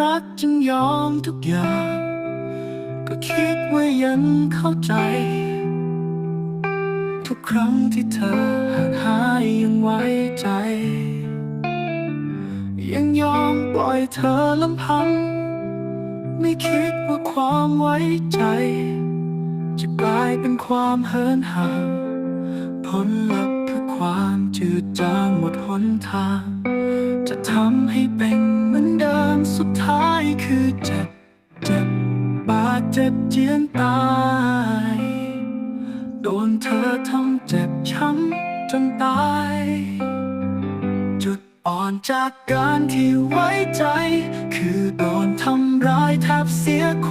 รักจึงยอมทุกอย่าง ก็คิดว่ายังเข้าใจ ทุกครั้งที่เธอห่างหายยังไว้ใจ ยังยอมปล่อยเธอลำพัง ไม่คิดว่าความไว้ใจ จะกลายเป็นความเหินห่างผลลัพธ์คือความจืดจางหมดหนทาง จะทำให้เป็น สุดท้ายคือเจ็บ เจ็บบาดเจ็บเจียนตาย โดนเธอทำเจ็บช้ำจนตาย จุดอ่อนจากการที่ไว้ใจ คือโดนทำร้ายแทบเสียคน